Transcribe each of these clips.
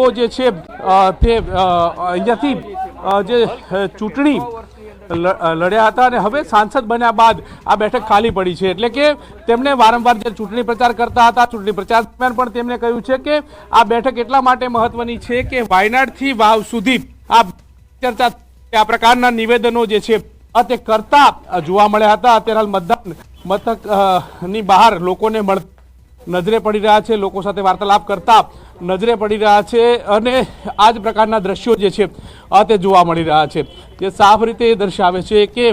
તેઓ જે છે તે અહીંયાથી જે ચૂંટણી લડ્યા હતા અને હવે સાંસદ બન્યા બાદ આ બેઠક ખાલી પડી છે. એટલે કે તેમણે વારંવાર જે ચૂંટણી પ્રચાર કરતા હતા, ચૂંટણી પ્રચાર દરમિયાન પણ તેમણે કહ્યું છે કે આ બેઠક એટલા માટે મહત્વની છે કે વાયનાડથી વાવ સુધી આ ચર્ચા આ પ્રકારના નિવેદનો જે છે તે કરતા જોવા મળ્યા હતા. અત્યારે હાલ મતદાન મથકની બહાર લોકોને મળ નજરે પડી રહ્યા છે લોકો સાથે વાર્તાલાપ કરતા નજરે પડી રહ્યા છે અને આ જ પ્રકારના દ્રશ્યો જે છે તે જોવા મળી રહ્યા છે. જે સાફ રીતે એ દર્શાવે છે કે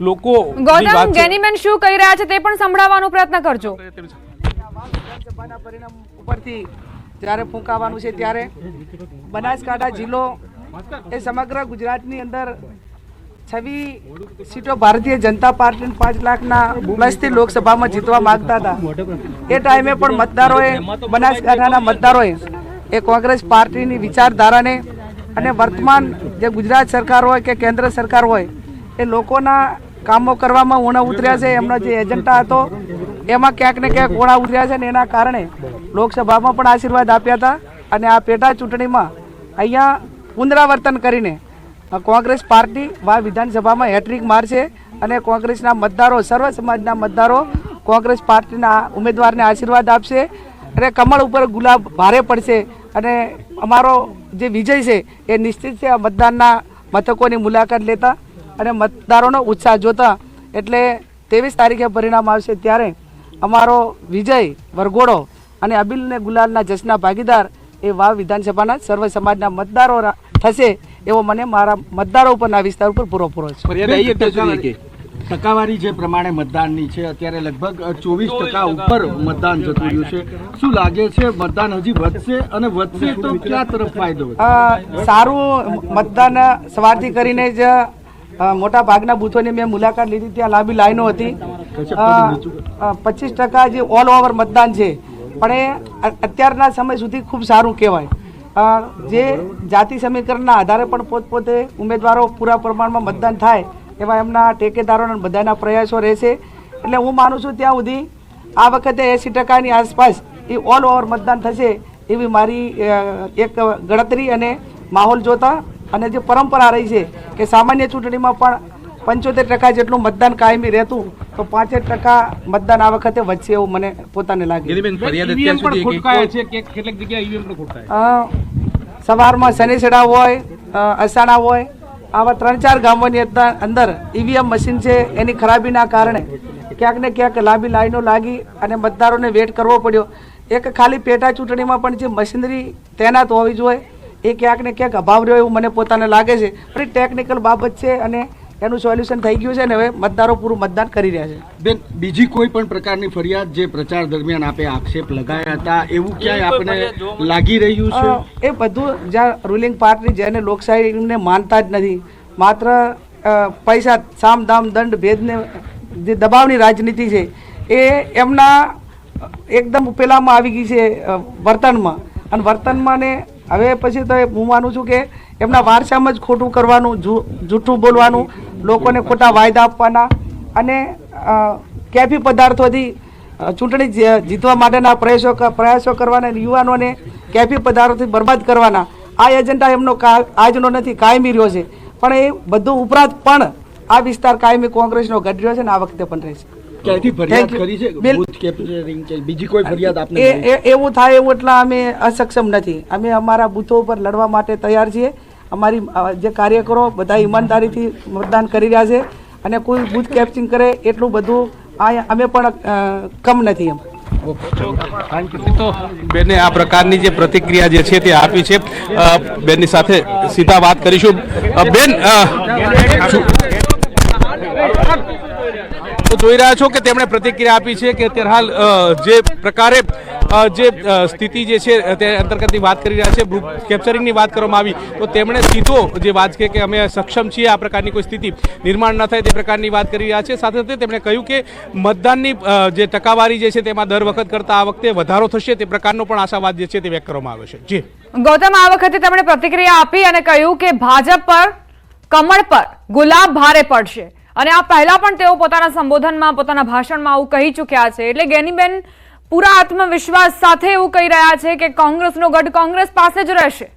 લોકો ગૌતમ ગેનીબેન શું કહી રહ્યા છે તે પણ સંભળાવવાનો પ્રયત્ન કરજો. વિધાનસભાના પરિણામ ઉપરથી જ્યારે ફૂંકાવાનું છે ત્યારે બનાસકાંઠા જિલ્લો એ સમગ્ર ગુજરાતની અંદર છવી સીટો ભારતીય જનતા પાર્ટી પાંચ લાખના પ્લસથી લોકસભામાં જીતવા માંગતા હતા. એ ટાઈમે પણ મતદારોએ, બનાસકાંઠાના મતદારોએ એ કોંગ્રેસ પાર્ટીની વિચારધારાને અને વર્તમાન જે ગુજરાત સરકાર હોય કે કેન્દ્ર સરકાર હોય, એ લોકોના કામો કરવામાં ઉણા ઉતર્યા છે. એમનો જે એજન્ડા હતો, એમાં ક્યાંક ને ક્યાંક ઓણા ઉતર્યા છે ને એના કારણે લોકસભામાં પણ આશીર્વાદ આપ્યા હતા. અને આ પેટા ચૂંટણીમાં અહીંયા પુનરાવર્તન કરીને કોંગ્રેસ પાર્ટી વા વિધાનસભામાં હેટ્રિક મારશે અને કોંગ્રેસના મતદારો, સર્વ સમાજના મતદારો કોંગ્રેસ પાર્ટીના ઉમેદવારને આશીર્વાદ આપશે અને કમળ ઉપર ગુલાબ ભારે પડશે અને અમારો જે વિજય છે એ નિશ્ચિત છે મતદાનના મથકોની મુલાકાત લેતા અને મતદારોનો ઉત્સાહ જોતા. એટલે ત્રેવીસ તારીખે પરિણામ આવશે ત્યારે અમારો વિજય વરઘોડો અને અબિલ ને ગુલાલના જશના ભાગીદાર એ વાવ વિધાનસભાના સર્વ સમાજના મતદારો થશે. એવો મને મારા મતદારો ઉપરના વિસ્તાર ઉપર પૂરો પૂરો છે ટકાવારી. ટકાવારી જે પ્રમાણે મતદાનની છે અત્યારે લગભગ ચોવીસ ટકા ઉપર મતદાન જતું રહ્યું છે. શું લાગે છે મતદાન હજી વધશે અને વધશે તો ક્યાં તરફ ફાયદો સારું મતદાન સવારથી કરીને જ મોટા ભાગના બૂથોની મેં મુલાકાત લીધી. ત્યાં લાંબી લાઈનો હતી. પચીસ ટકા જે ઓલ ઓવર મતદાન છે. પણ એ અત્યારના સમય સુધી ખૂબ સારું કહેવાય. જે જાતિ સમીકરણના આધારે પણ પોતપોતે ઉમેદવારો પૂરા પ્રમાણમાં મતદાન થાય એવા એમના ટેકેદારોના બધાના પ્રયાસો રહેશે. એટલે હું માનું છું ત્યાં સુધી આ વખતે એંસી ટકાની આસપાસ એ ઓલ ઓવર મતદાન થશે એવી મારી એક ગણતરી અને માહોલ જોતા અને જે પરંપરા રહી છે કે સામાન્ય ચૂંટણીમાં પણ પંચોતેર ટકા જેટલું મતદાન કાયમી રહેતું તો પાંચેક ટકા મતદાન આ વખતે વધશે એવું મને પોતાને લાગે. ઈવીએમ પણ ખોટકાયા છે કે કેટલીક જગ્યાએ ઈવીએમ પણ સવારમાં શનિસેડા હોય અસાણા હોય આવા ત્રણ ચાર ગામોની અંદર- અંદર ઈવીએમ મશીન છે એની ખરાબીના કારણે ક્યાંક ને ક્યાંક લાંબી લાઈનો લાગી અને મતદારોને વેટ કરવો પડ્યો. એક ખાલી પેટા ચૂંટણીમાં પણ જે મશીનરી તૈનાત હોવી જોઈએ એ ક્યાંક ને ક્યાંક અભાવ રહ્યો એવું મને પોતાને લાગે છે. પણ ટેકનિકલ બાબત છે અને એનું સોલ્યુશન થઈ ગયું છે ને હવે મતદારો પૂરું મતદાન કરી રહ્યા છે. બેન બીજી કોઈ પણ પ્રકારની ફરિયાદ જે પ્રચાર દરમિયાન આપે આક્ષેપ લગાયા હતા એવું ક્યાંય આપણે લાગી રહ્યું છે? એ બધું જ્યાં રૂલિંગ પાર્ટી જેને લોકશાહીને માનતા જ નથી. માત્ર પૈસા સામ દામ દંડ ભેદને જે દબાવની રાજનીતિ છે એ એમના એકદમ પેલામાં આવી ગઈ છે વર્તનમાં. અને વર્તનમાં ને હવે પછી તો હું માનું છું કે એમના વારસામાં જ ખોટું કરવાનું જૂઠું બોલવાનું લોકોને ખોટા વાયદા આપવાના અને કેફી પદાર્થોથી ચૂંટણી જીતવા માટેના પ્રયાસો પ્રયાસો કરવાના યુવાનોને કેફી પદાર્થોથી બરબાદ કરવાના. આ એજન્ડા એમનો આજનો નથી કાયમી રહ્યો છે. પણ એ બધું ઉપરાંત પણ આ વિસ્તાર કાયમી કોંગ્રેસનો ગઢ રહ્યો છે ને આ વખતે પણ રહેશે. એવું થાય એવું એટલા અમે અસક્ષમ નથી. અમે અમારા બૂથો ઉપર લડવા માટે તૈયાર છીએ. અમારી જે કાર્યકરો બધા ઈમાનદારીથી મતદાન કરી રહ્યા છે અને કોઈ બુથ કેપ્ચિંગ કરે એટલું બધું આ, અમે પણ કમ નથી એમ. તો બેને આ પ્રકારની જે પ્રતિક્રિયા જે છે તે આપી છે. બેનની સાથે સીધા વાત કરીશું. બેન જોઈ રહ્યા છો કે તેમણે પ્રતિક્રિયા આપી છે કે અત્યારે હાલ જે પ્રકારે જે સ્થિતિ જે છે, તે અંતર્ગતની વાત કરી રહ્યા છે કેપ્ચરિંગની વાત કરવામાં આવી, તો તેમણે સીધો જે વાત છે કે અમે સક્ષમ છીએ આ પ્રકારની કોઈ સ્થિતિ નિર્માણ ન થાય તે પ્રકારની વાત કરી રહ્યા છે. સાથે સાથે તેમણે કહ્યું કે મતદાનની જે ટકાવારી જે છે તેમાં દર વખત કરતાં આ વખતે વધારો થશે તે પ્રકારનો પણ આશાવાદ જે છે તે વ્યક્ત કરવામાં આવ્યો છે. જી. ગૌતમ, આ વખતે તેમણે પ્રતિક્રિયા આપી અને કહ્યું કે ભાજપ પર, કમળ પર ગુલાબ ભારે પડશે. અને આ પહેલા પણ તેઓ પોતાના સંબોધનમાં, પોતાના ભાષણમાં આવું કહી ચૂક્યા છે. એટલે ગેનીબેન, પૂરા આત્મવિશ્વાસ સાથે એવું કહી રહ્યા છે કે કોંગ્રેસનો ગઢ કોંગ્રેસ પાસે જ રહેશે.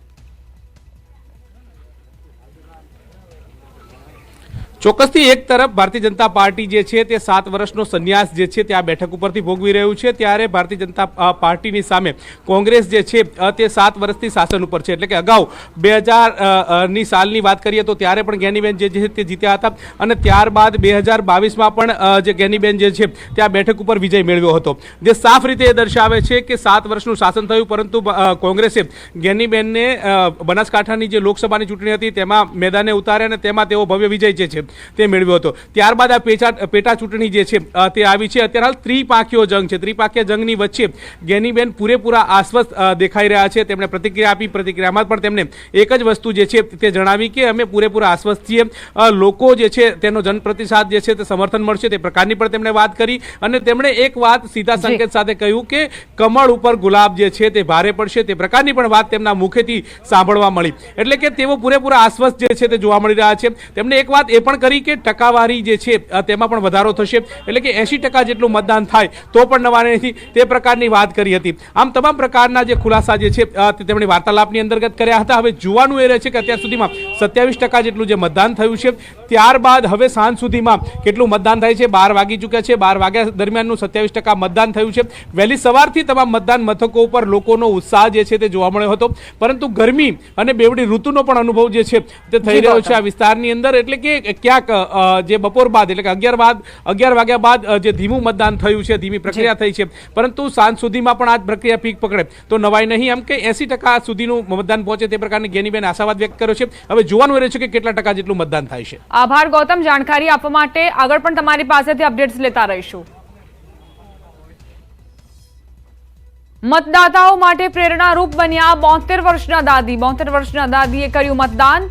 ચોક્કસથી એક તરફ ભારતીય જનતા પાર્ટી જે છે તે સાત વર્ષનો સંન્યાસ જે છે તે આ બેઠક ઉપરથી ભોગવી રહ્યું છે. ત્યારે ભારતીય જનતા પાર્ટીની સામે કોંગ્રેસ જે છે તે સાત વર્ષથી શાસન ઉપર છે. એટલે કે અગાઉ બે હજારની સાલની વાત કરીએ તો ત્યારે પણ ગેનીબેન જે છે તે જીત્યા હતા અને ત્યારબાદ બે હજાર બાવીસમાં પણ જે ગેનીબેન જે છે તે આ બેઠક ઉપર વિજય મેળવ્યો હતો. જે સાફ રીતે એ દર્શાવે છે કે સાત વર્ષનું શાસન થયું, પરંતુ કોંગ્રેસે ગેનીબેનને બનાસકાંઠાની જે લોકસભાની ચૂંટણી હતી તેમાં મેદાને ઉતાર્યા અને તેમાં તેઓ ભવ્ય વિજય જે છે તે મેળવ્યો હતો. ત્યારબાદ આ પેચા પેટા ચૂંટણી જે છે તે આવી છે. અત્યારે હાલ ત્રિપાંખીયો જંગ છે. ત્રિપાંખીય જંગની વચ્ચે ગેનીબેન પૂરેપૂરા આશ્વસ્ત દેખાઈ રહ્યા છે. તેમણે પ્રતિક્રિયા આપી. પ્રતિક્રિયામાં પણ તેમણે એક જ વસ્તુ જે છે તે જણાવી કે અમે પૂરેપૂરા આશ્વસ્ત છીએ. લોકો જે છે તેનો જનપ્રતિસાદ જે છે તે સમર્થન મળશે તે પ્રકારની પણ તેમણે વાત કરી. અને તેમણે એક વાત સીધા સંકેત સાથે કહ્યું કે કમળ ઉપર ગુલાબ જે છે તે ભારે પડશે તે પ્રકારની પણ વાત તેમના મુખેથી સાંભળવા મળી. એટલે કે તેઓ પૂરેપૂરા આશ્વસ્ત જે છે તે જોવા મળી રહ્યા છે. તેમણે એક વાત એ પણ કરી કે ટકાવારી જે છે તેમાં પણ વધારો થશે. એટલે કે એસી ટકા જેટલું મતદાન થાય તો પણ નવાને નથી તે પ્રકારની વાત કરી હતી. આમ તમામ પ્રકારના જે ખુલાસા જે છે તે તેમણે વાર્તાલાપની અંતર્ગત કર્યા હતા. હવે જોવાનું એ રહે છે કે અત્યાર સુધીમાં સત્યાવીસ ટકા જેટલું જે મતદાન થયું છે ત્યારબાદ હવે સાંજ સુધીમાં કેટલું મતદાન થાય છે? બાર વાગી ચૂક્યા છે. બાર વાગ્યા દરમિયાનનું સત્યાવીસ ટકા મતદાન થયું છે. વહેલી સવારથી તમામ મતદાન મથકો ઉપર લોકોનો ઉત્સાહ જે છે તે જોવા મળ્યો હતો. પરંતુ ગરમી અને બેવડી ઋતુનો પણ અનુભવ જે છે તે થઈ રહ્યો છે આ વિસ્તારની અંદર. એટલે કે ક્યાંક જે બપોર બાદ એટલે કે અગિયાર બાદ અગિયાર વાગ્યા બાદ જે ધીમું મતદાન થયું છે ધીમી પ્રક્રિયા થઈ છે. પરંતુ સાંજ સુધીમાં પણ આ પ્રક્રિયા પીક પકડે. તો નવાઈ નહીં એમ કે એસી ટકા સુધીનું મતદાન પહોંચે તે પ્રકારની ગેનીબેન આશાવાદ વ્યક્ત કર્યો છે. હવે જોવાનું રહે છે કે કેટલા ટકા જેટલું મતદાન થાય છે. આભાર ગૌતમ. જાણકારી આપવા માટે આગળ પણ તમારી પાસેથી અપડેટ્સ લેતા રહીશું. મતદાતાઓ માટે પ્રેરણારૂપ બન્યા બોતેર વર્ષના દાદી. બોતેર વર્ષના દાદીએ કર્યું મતદાન.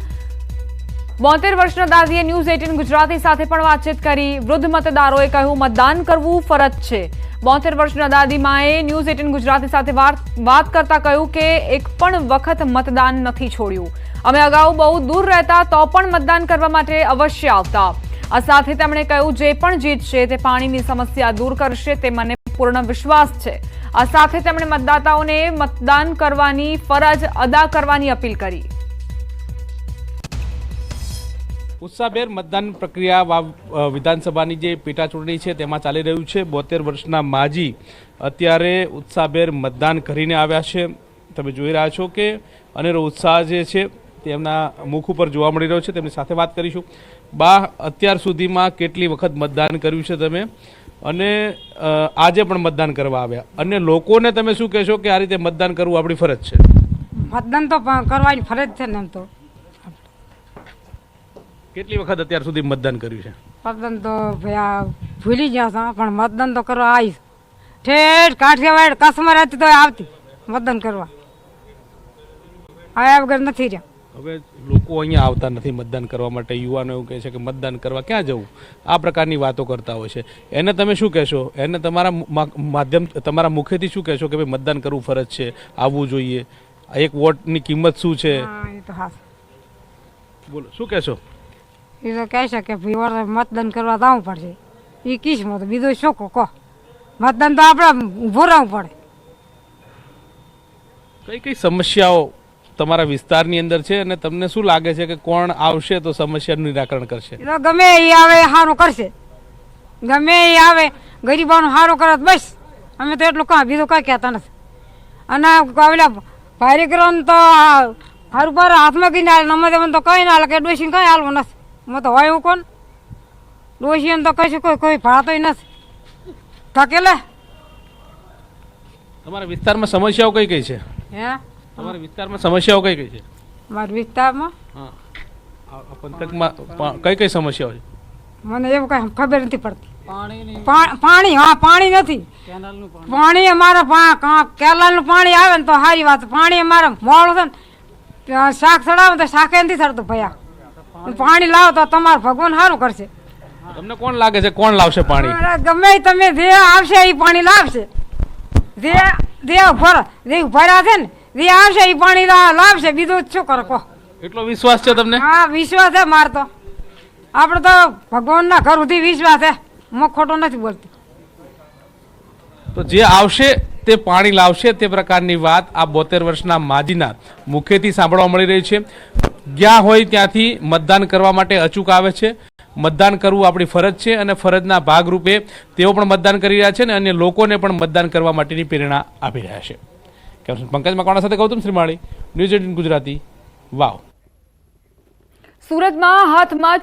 બોતેર વર્ષના દાદીએ ન્યૂઝ એટીન ગુજરાતી સાથે પણ વાતચીત કરી. વૃદ્ધ મતદારોએ કહ્યું, મતદાન કરવું ફરજ છે. બોતેર વર્ષના દાદીમાએ ન્યૂઝ એટીન ગુજરાતી સાથે વાત વાત કરતા કહ્યું કે, એક પણ વખત મતદાન નથી છોડ્યું. અમે અગાઉ બહુ દૂર રહેતા તો પણ મતદાન કરવા માટે અવશ્ય આવતા. આ સાથે તેમણે કહ્યું, જે પણ જીતશે તે પાણીની સમસ્યા દૂર કરશે, તે મને પૂર્ણ વિશ્વાસ છે. આ સાથે તેમણે મતદાતાઓને મતદાન કરવાની ફરજ અદા કરવાની અપીલ કરી. ઉત્સાહભેર મતદાન પ્રક્રિયા વિધાનસભાની જે પેટા ચૂંટણી છે તેમાં ચાલી રહ્યું છે. બોતેર વર્ષના માજી અત્યારે ઉત્સાહભેર મતદાન કરીને આવ્યા છે. તમે જોઈ રહ્યા છો કે અનેરો ઉત્સાહ જે છે તેમના મુખ ઉપર જોવા મળી રહ્યો છે. તેમની સાથે વાત કરીશું. બા, અત્યાર સુધીમાં કેટલી વખત મતદાન કર્યું છે તમે? અને આજે પણ મતદાન કરવા આવ્યા. અને લોકોને તમે શું કહેશો કે આ રીતે મતદાન કરવું આપણી ફરજ છે? મતદાન તો કરવાની ફરજ છે ને એમ તો. કેટલી વખત અત્યાર સુધી મતદાન કર્યું છે? મતદાન તો ભયા ભૂલી ગયા હતા પણ મતદાન તો કરવા આવીશ ઠેઠ કાઠિયાવાડ કસમર હતી તો આવતી મતદાન કરવા. આવ્યા વગર નથી રહ્યા. હવે લોકો અહીંયા આવતા નથી મતદાન કરવા માટે. યુવાનો એવું કહે છે કે મતદાન કરવા ક્યાં જવું? આ પ્રકારની વાતો કરતા હોય છે. એને તમે શું કહેશો? એને તમારા માધ્યમ તમારા મુખેથી શું કહેશો કે ભાઈ મતદાન કરવું ફરજ છે? આવવું જોઈએ. આ એક વોટની કિંમત શું છે? બોલો શું કહેશો? એ તો કહે છે કે ભાઈ મતદાન કરવા જવું પડશે. એ કિસ્મત બીજો શું કહો. મતદાન તો આપણે ઊભું રહેવું પડે. કઈ કઈ સમસ્યાઓ તમારા વિસ્તારની અંદર છે અને તમને શું લાગે છે કે કોણ આવશે તો સમસ્યાનું નિરાકરણ કરશે? એ તો ગમે એ આવે સારું કરશે. ગમે એ આવે ગરીબાનું સારું કરે બસ. અમે તો એટલું કાં બીજું કાંઈ કહેતા નથી. અને પેલા ભારે કરવાનું તો સારું પર હાથમાં કહીને હાલે નમે તો કંઈ ના હાલે કે ડોસીને કંઈ હાલવું નથી. મેં તો હોય હું કોણ? ડોશી તો કશું કોઈ કોઈ ફાળતો નથી. થકેલે તમારા વિસ્તારમાં સમસ્યાઓ કઈ કઈ છે? હે? તમારા વિસ્તારમાં સમસ્યાઓ કઈ કઈ છે? મારા વિસ્તારમાં? હા. પંથકમાં કઈ કઈ સમસ્યાઓ છે? મને એવું કઈ ખબર નથી પડતી. પાણી હા પાણી નથી. પાણી. અમારે પા- કા- કેનાલનું પાણી આવે ને તો સારી વાત. પાણી અમારે મોડું છે ને શાક ચડાવે તો શાકે નથી થતું ભયા. પાણી લાવો તો તમારું ભગવાન સારું કરશે. તમને કોણ લાગે છે? કોણ લાવશે પાણી? ગમે તમે જે આવશે એ પાણી લાવશે. જે જે ભર જે ભર્યા છે ને જે આવશે એ પાણી લાવશે. બીજું શું કરો કહો. એટલો વિશ્વાસ છે તમને? હા વિશ્વાસ છે માર તો. આપણે તો ભગવાનના ઘર સુધી વિશ્વાસ છે. હું ખોટો નથી બોલતી. તો જે આવશે તે પાણી લાવશે તે પ્રકારની વાત આ બોતેર વર્ષના માજીના મુખેથી સાંભળવા મળી રહી છે. જ્યાં હોય ત્યાંથી મતદાન કરવા માટે અચૂક આવે છે. મતદાન કરવું આપણી ફરજ છે અને ફરજના ભાગરૂપે તેઓ પણ મતદાન કરી રહ્યા છે અને અન્ય લોકોને પણ મતદાન કરવા માટેની પ્રેરણા આપી રહ્યા છે. પંકજ મકવાણા સાથે Gautam Shrimali? News eighteen Gujarati. વાવ. સુરતમાં હાથમાં